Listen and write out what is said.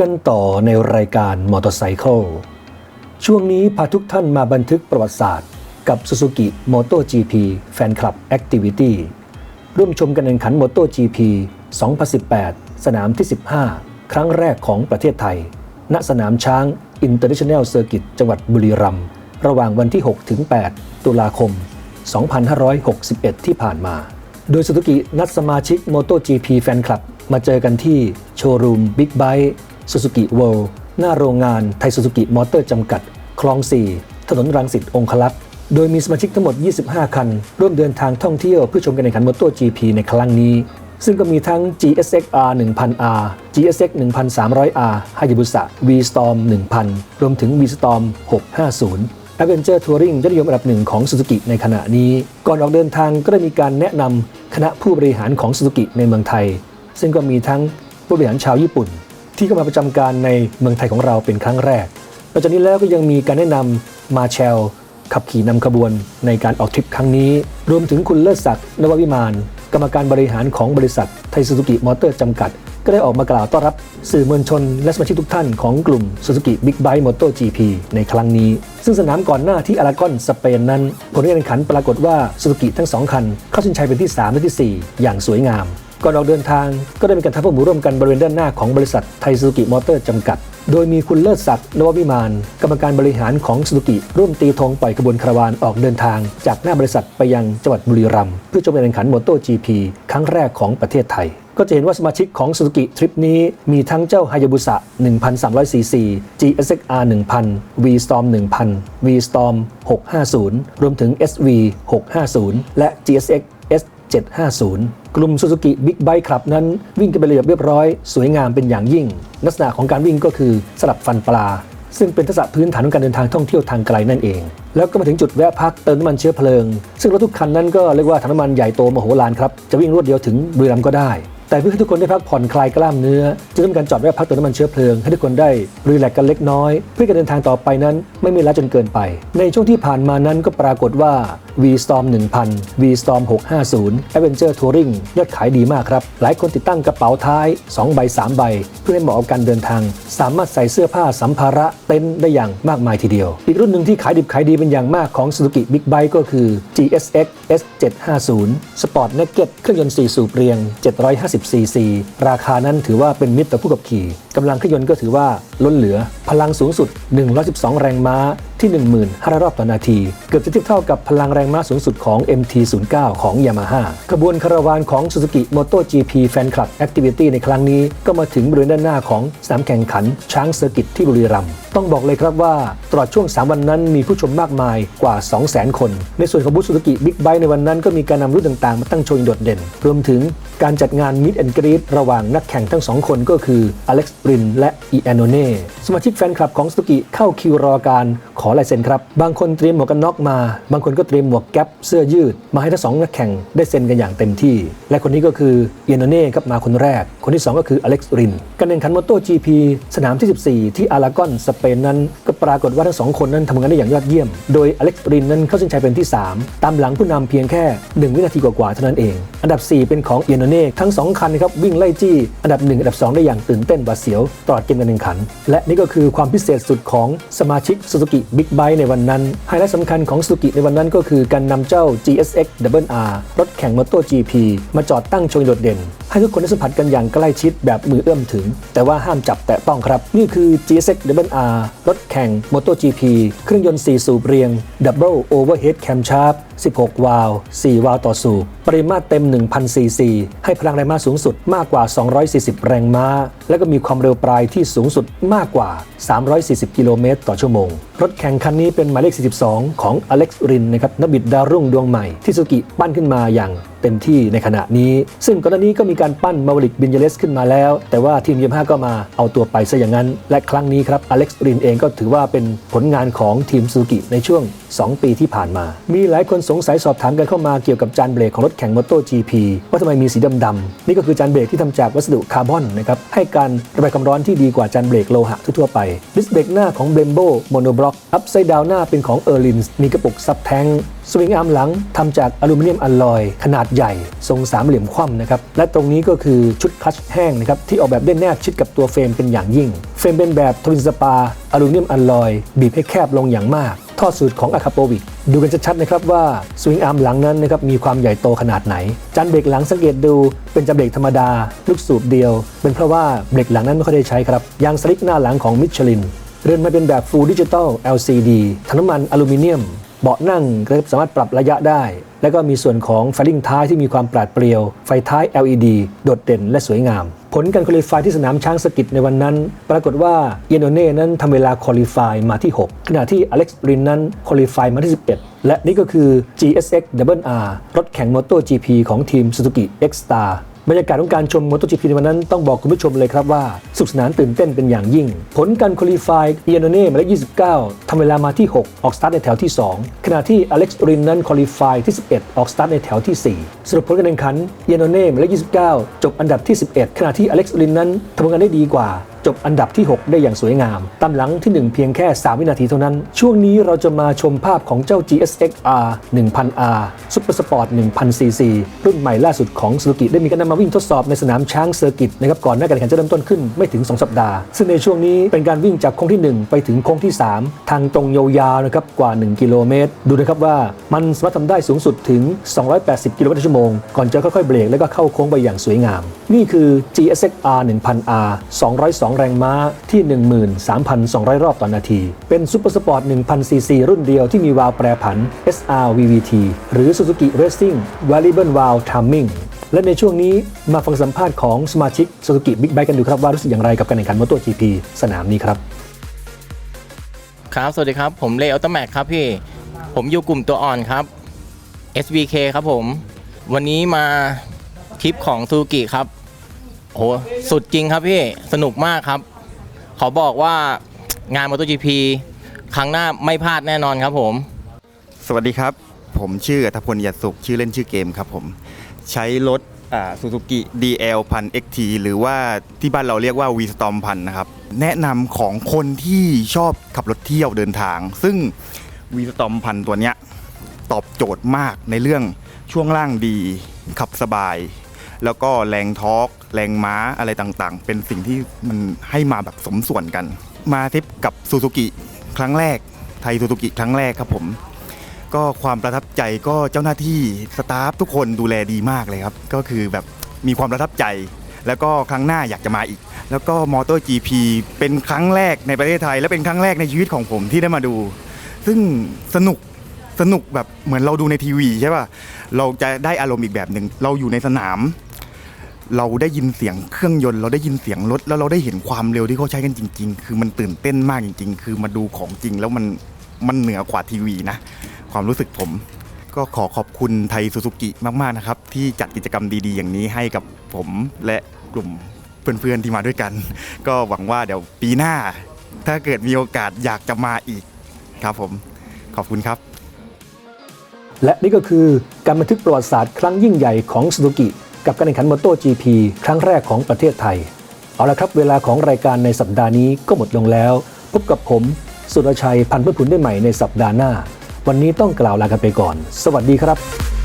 กันต่อในรายการมอเตอร์ไซค์ช่วงนี้พาทุกท่านมาบันทึกประวัติศาสตร์ กับ Suzuki MotoGP Fan Club Activity ร่วมชมการแข่งขัน MotoGP 2018 สนามที่ 15 ครั้งแรกของประเทศไทย ณสนามช้าง International Circuit จังหวัดบุรีรัมย์ระหว่างวันที่ 6 ถึง 8 ตุลาคม 2561 ที่ผ่านมา โดยสุ z u กินัดสมาชิก MotoGP Fan Club มาเจอกันที่โชว์รูม Big Bike Suzuki World หน้าโรงงานไทยสุ z u กิมอเตอร์จำกัด คลอง 4 ถนนรังสิตองคลักษ์โดยมีสมาชิกทั้งหมด 25 คัน ร่วมเดินทางท่องเที่ยวเพื่อชมการแข่งขัน MotoGP ในครั้งนี้ ซึ่งก็มีทั้ง GSX R 1000R GSX 1300R Hayabusa V Storm 1000 รวมถึง V Storm 650 Adventure Touring ยอดนิยมอันดับหนึ่งของ Suzuki ในขณะนี้ ก่อนออกเดินทางก็ได้มีการแนะนำคณะผู้บริหารของ Suzuki ในเมืองไทย ซึ่งก็มีทั้งผู้บริหารชาวญี่ปุ่น ที่เข้ามาประจำการในเมืองไทยของเราเป็นครั้งแรกนอกจากนี้แล้วก็ยังมีการแนะนำมาเชลขับขี่นำขบวนในการออกทริปครั้งนี้ รวมถึงคุณเลิศศักดิ์นววิมาน กรรมการบริหารของบริษัทไทยซูซูกิมอเตอร์จำกัด ก็ได้ออกมากล่าวต้อนรับสื่อมวลชน และสมาชิกทุกท่านของกลุ่ม Suzuki Big Bike Moto GP ในครั้งนี้ ซึ่งสนามก่อนหน้าที่อารากอนสเปนนั้น ผลการแข่งขันปรากฏว่าซูซูกิทั้ง 2 คัน เข้าชิงชัยเป็นที่ 3 และที่ 4 อย่างสวยงาม ก่อนออกเดินทางก็ได้มีการทับพวกหมูร่วมกันบริเวณด้านหน้าของบริษัทไทยซูซูกิมอเตอร์จำกัด โดยมีคุณเลิศศักดิ์นววิมาน กรรมการบริหารของซูซูกิร่วมตีธงปล่อยขบวนคาราวานออกเดินทาง จากหน้าบริษัทไปยังจังหวัดบุรีรัมย์เพื่อชมการแข่งขันมอเตอร์จีพีครั้งแรกของประเทศไทยก็จะเห็นว่าสมาชิกของซูซูกิทริปนี้มีทั้งเจ้า Hayabusa 1,300cc GSX R 1000 V Storm 1000 V Storm 650 รวมถึง SV 650 และ GSX S 750 กลุ่ม Suzuki Big Bike Club นั้นวิ่งกันเป็นระเบียบเรียบร้อย สวยงามเป็นอย่างยิ่ง ลักษณะของการวิ่งก็คือสลับฟันปลา ซึ่งเป็นทักษะพื้นฐานของการเดินทางท่องเที่ยวทางไกลนั่นเอง แล้วก็มาถึงจุดแวะพักเติมน้ำมันเชื้อเพลิง ซึ่งรถทุกคันนั้นก็เรียกว่าถังน้ำมันใหญ่โตมโหฬารครับจะวิ่งรวดเดียวถึงบุรีรัมย์ก็ได้แต่เพื่อให้ทุกคนได้พักผ่อนคลายกล้ามเนื้อจะต้องมีการจอดแวะพักเติมน้ำมันเชื้อเพลิงให้ทุกคนได้รีแลกซ์กันเล็กน้อย เพื่อการเดินทางต่อไปนั้นไม่มีล้าจนเกินไป ในช่วงที่ผ่านมานั้นก็ปรากฏว่า V Storm 1000 V Storm 650 Adventure Touring ยอดขายดีมากครับ หลายคนติดตั้งกระเป๋าท้าย 2 ใบ 3 ใบ เพื่อให้เหมาะกับการเดินทาง สามารถใส่เสื้อผ้าสัมภาระเต็นท์ได้อย่างมากมายทีเดียว อีกรุ่นหนึ่งที่ขายดิบขายดีเป็นอย่างมากของ Suzuki Big Bike ก็คือ GSX S750 Sport Naked เครื่องยนต์4สูบเรียง 750cc ราคานั้นถือว่าเป็นมิตรต่อผู้ขับขี่กำลังเครื่องยนต์ก็ถือว่าล้นเหลือ พลังสูงสุด 112 แรงม้า ที่ 15,000 รอบต่อนาที เกือบจะเทียบเท่ากับพลังแรงม้าสูงสุดของ MT09 ของ Yamaha ขบวนคาราวานของ Suzuki MotoGP Fan Club Activity ในครั้งนี้ก็มาถึงบริเวณด้านหน้าของสนามแข่งขันช้างเซอร์กิตที่บุรีรัมย์ต้องบอกเลยครับว่าตลอดช่วง 3 วันนั้นมีผู้ชมมากมายกว่า 200,000 คน ในส่วนของบูธ Suzuki Big Bike ในวันนั้นก็มีการนำรุ่นต่างๆ มาตั้งโชว์อย่างโดดเด่น รวมถึงการจัดงาน Meet and Greet ระหว่างนักแข่งทั้งสองคนก็คืออเล็กซ์ปรินและอีแอนโนเน่สมาชิกแฟนคลับของ Suzuki เข้าคิวรอการขอลายเซ็นครับ บางคนเตรียมหมวกกันน็อกมา บางคนก็เตรียมหมวกแก๊ปเสื้อยืด มาให้ทั้งสองนักแข่งได้เซ็นกันอย่างเต็มที่ และคนนี้ก็คือเอียนโนเน่ครับมาคนแรก คนที่ 2 ก็คืออเล็กซ์รินการแข่งขันมอเตอร์ GP สนามที่ 14 ที่อารากอนสเปนนั้นก็ปรากฏว่าทั้งสองคนนั้นทำงานได้อย่างยอดเยี่ยม โดยอเล็กซ์รินนั้นเข้าเส้นชัยเป็นที่ 3 ตามหลังผู้นำเพียงแค่ 1 วินาทีกว่าๆเท่านั้นเอง อันดับ 4 เป็นของเอียนโนเน่ทั้ง 2 คันนะครับวิ่งไล่จี้อันดับ 1 อันดับ 2 ได้อย่างตื่นเต้นหวาดเสียวตลอดเกมการแข่งขัน และนี่ก็คือความพิเศษสุดของสมาชิก Suzuki Big Bike ในวันนั้น ไฮไลท์สำคัญของ Suzuki ในวันนั้นก็คือการนำเจ้า GSX RR รถแข่ง MotoGP มาจอดตั้งโชว์โดดเด่น ให้ทุกคนได้สัมผัสกันอย่างใกล้ชิดแบบมือเอื้อมถึง แต่ว่าห้ามจับแตะต้องครับ นี่คือ GSX RR รถแข่ง MotoGP เครื่องยนต์ 4 สูบเรียง Double Overhead Camshaft 16 วาล์ว4 วาล์วต่อสูบ ปริมาตรเต็ม 1,000 ซีซี ให้พลังแรงม้าสูงสุดมากกว่า 240 แรงม้า และก็มีความเร็วปลายที่สูงสุดมากกว่า 340 กิโลเมตรต่อชั่วโมง รถแข่งคันนี้เป็นหมายเลข 42 ของอเล็กซ์รินนะครับนกบิดดาวรุ่งดวงใหม่ที่สุกิปั้นขึ้นมาอย่างเต็มที่ในขณะนี้ ซึ่งก่อนหน้านี้ก็มีการปั้นมาวลิกบินเยเลสขึ้นมาแล้ว แต่ว่าทีมยมห้าก็มาเอาตัวไปซะอย่างนั้น และครั้งนี้ครับอเล็กซ์รินเองก็ถือว่าเป็นผลงานของทีมซูกิในช่วง 2 ปีที่ผ่านมา มีหลายคนสงสัยสอบถามกันเข้ามาเกี่ยวกับจานเบรกของรถแข่งมอเตอร์ GP ว่าทำไมมีสีดำๆนี่ก็คือจานเบรกที่ทำจากวัสดุคาร์บอนนะครับให้การระบายความร้อนที่ดีกว่าจานเบรกโลหะทั่วไป ดิสเบรกหน้าของเบรมโบโมโนบล็อกอัพไซด์ดาวหน้าเป็นของเออร์ลินมีกระปุกซับแทงสวิงอาร์มหลังทำจากอลูมิเนียมอลลอย ขนาดใหญ่ ทรงสามเหลี่ยมคว่ำนะครับ และตรงนี้ก็คือชุดคลัตชแห้งนะครับ ที่ออกแบบได้แนบชิดกับตัวเฟรมเป็นอย่างยิ่ง เฟรมเป็นแบบทวินสปาอลูมิเนียมอลลอย บีบให้แคบลงอย่างมาก ท่อสูตรของอะคาโปวิก ดูกันชัดๆนะครับว่าสวิงอาร์มหลังนั้นนะครับมีความใหญ่โตขนาดไหน จานเบรกหลังสังเกตดูเป็นจานเบรกธรรมดา ลูกสูบเดียว เป็นเพราะว่าเบรกหลังนั้นไม่ค่อยได้ใช้ครับยางสลิกหน้าหลังของมิชลินเรือนมาเป็นแบบฟูลดิจิตอล LCD ถังน้ำมันอลูมิเนียม เบาะนั่งก็สามารถปรับระยะได้ แล้วก็มีส่วนของไฟลิ่งท้ายที่มีความปราดเปรียว ไฟท้าย LED โดดเด่นและสวยงาม ผลการคุริฟายที่สนามช้างสกิดในวันนั้น ปรากฏว่าเยโนเน่นั้นทำเวลาคุริฟายมาที่ 6 ขณะที่อเล็กซ์รินนั้นคุริฟายมาที่ 11 และนี่ก็คือ GSX Double R รถแข่งมอเตอร์ GP ของทีม Suzuki X-Star บรรยากาศของการชมมอเตอร์จีพีในวันนั้นต้องบอกคุณผู้ชมเลยครับว่า สุขสนานตื่นเต้นเป็นอย่างยิ่ง ผลการคุริฟายเอียโนเน่หมายเลข29 ทำเวลามาที่ 6 ออกสตาร์ทในแถวที่ 2 ขณะที่อเล็กซ์รินนั้นคุริฟายที่ 11 ออกสตาร์ทในแถวที่ 4 สรุปผลการแข่งขันเอียโนเน่หมายเลข29 จบอันดับที่ 11 ขณะที่อเล็กซ์รินนั้นทำงานได้ดีกว่า จบอันดับที่ 6 ได้อย่างสวยงาม ตามหลังที่ 1 เพียงแค่ 3 วินาทีเท่านั้น ช่วงนี้เราจะมาชมภาพของเจ้า GSX R 1000R Super Sport 1000cc รุ่นใหม่ล่าสุดของ Suzuki ได้มีการนำมาวิ่งทดสอบในสนามช้างเซอร์กิตนะครับก่อนหน้าการแข่งขันจะเริ่มต้นขึ้นไม่ถึง 2 สัปดาห์ ซึ่งในช่วงนี้เป็นการวิ่งจากโค้งที่ 1 ไปถึงโค้งที่ 3 ทางตรงยาวๆนะครับกว่า 1 กิโลเมตร ดูนะครับว่ามันสามารถทำได้สูงสุดถึง 280 กิโลเมตรต่อชั่วโมงก่อนจะค่อยๆเบรกแล้วก็เข้าโค้งไปอย่างสวยงาม นี่คือ GSX R 1000R 202แรงม้าที่ 13,200 รอบต่อนนาที เป็นซูเปอร์สปอร์ต 1000cc รุ่นเดียวที่มีวาล์วแปรผัน SR VVT หรือ Suzuki Racing Variable Valve Timing และในช่วงนี้มาฟังสัมภาษณ์ของสมาชิก Suzuki Big Bike กันดูครับว่ารู้สึกอย่างไรกับการแข่งขัน MotoGP สนามนี้ครับ ครับ สวัสดีครับ ผมเลออตแมกครับพี่ ผมอยู่กลุ่มตัวอ่อนครับ SVK ครับผม วันนี้มาทริปของซูกิครับ โหสุดจริงครับพี่ สนุกมากครับ ขอบอกว่างาน MotoGP ครั้งหน้าไม่พลาดแน่นอนครับผม สวัสดีครับ ผมชื่ออัธพลยัดสุข ชื่อเล่นชื่อเกมครับผม ใช้รถซูซูกิ DL พัน XT หรือว่าที่บ้านเราเรียกว่า V Storm พันนะครับ แนะนำของคนที่ชอบขับรถเที่ยวเดินทาง ซึ่ง V Storm พันตัวเนี้ยตอบโจทย์มากในเรื่องช่วงล่างดี ขับสบาย แล้วก็แรงทอร์กแรงม้าอะไรต่างๆ เป็นสิ่งที่มันให้มาแบบสมส่วนกัน มาทริปกับซูซูกิครั้งแรก ไทยซูซูกิครั้งแรกครับผม ก็ความประทับใจก็เจ้าหน้าที่สตาฟทุกคนดูแลดีมากเลยครับ ก็คือแบบมีความประทับใจ แล้วก็ครั้งหน้าอยากจะมาอีก แล้วก็มอเตอร์ GP เป็นครั้งแรกในประเทศไทย และเป็นครั้งแรกในชีวิตของผมที่ได้มาดู ซึ่งสนุก สนุกแบบเหมือนเราดูในทีวีใช่ป่ะเราจะได้อารมณ์อีกแบบหนึ่งเราอยู่ในสนาม เราได้ยินเสียงเครื่องยนต์ เราได้ยินเสียงรถแล้วเราได้เห็นความเร็วที่เขาใช้กันจริง ๆ คือมันตื่นเต้นมากจริง ๆ คือมาดูของจริงแล้วมันมันเหนือกว่าทีวีนะ ความรู้สึกผมก็ขอขอบคุณไทยซูซูกิมาก ๆ นะครับ ที่จัดกิจกรรมดี ๆ อย่างนี้ให้กับผมและกลุ่มเพื่อน ๆ ที่มาด้วยกัน ก็หวังว่าเดี๋ยวปีหน้า ถ้าเกิดมีโอกาสอยากจะมาอีกครับผม ขอบคุณครับ และนี่ก็คือการบันทึกประวัติศาสตร์ครั้งยิ่งใหญ่ของสุ z u กิกับการแข่งขันมอเตอร์จีพีครั้งแรกของประเทศไทย เอาละครับเวลาของรายการในสัปดาห์นี้ก็หมดลงแล้ว พบกับผม สุรชัยพันธุ์พื่อผุนได้ใหม่ในสัปดาห์หน้า วันนี้ต้องกล่าวลากันไปก่อน สวัสดีครับ